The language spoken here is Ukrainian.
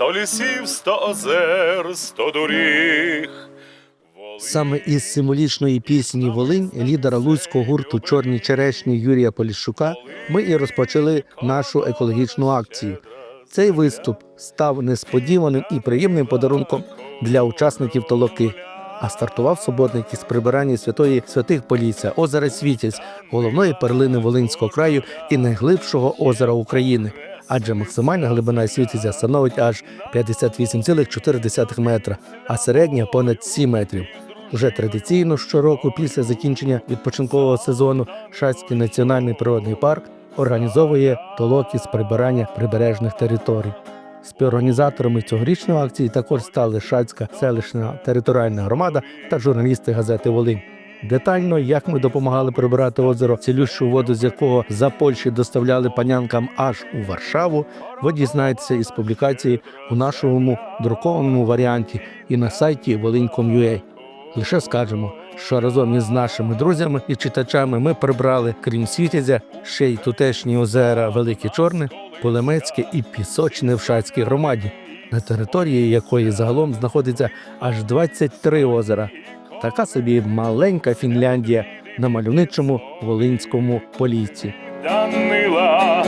Сто лісів, сто озер, сто доріг. Саме із символічної пісні Волинь лідера луцького гурту Чорні черешні Юрія Поліщука ми і розпочали нашу екологічну акцію. Цей виступ став несподіваним і приємним подарунком для учасників толоки. А стартував суботник із прибирання святої святих Полісся, озера Світязь, головної перлини Волинського краю і найглибшого озера України. Адже максимальна глибина Світязя становить аж 58,4 метра, а середня понад 7 метрів. Уже традиційно щороку після закінчення відпочинкового сезону Шацький національний природний парк організовує толоки з прибирання прибережних територій. Співорганізаторами цьогорічної акції також стали Шацька селищна територіальна громада та журналісти газети Волинь. Детально, як ми допомагали прибирати озеро, цілющу воду з якого за Польщі доставляли панянкам аж у Варшаву, ви дізнаєтеся із публікації у нашому друкованому варіанті і на сайті волинь.com.ua. Лише скажемо, що разом із нашими друзями і читачами ми прибрали, крім Світязя, ще й тутешні озера Велике Чорне, Полемецьке і Пісочне в Шацькій громаді, на території якої загалом знаходиться аж 23 озера така собі маленька Фінляндія на мальовничому волинському поліці. Данила.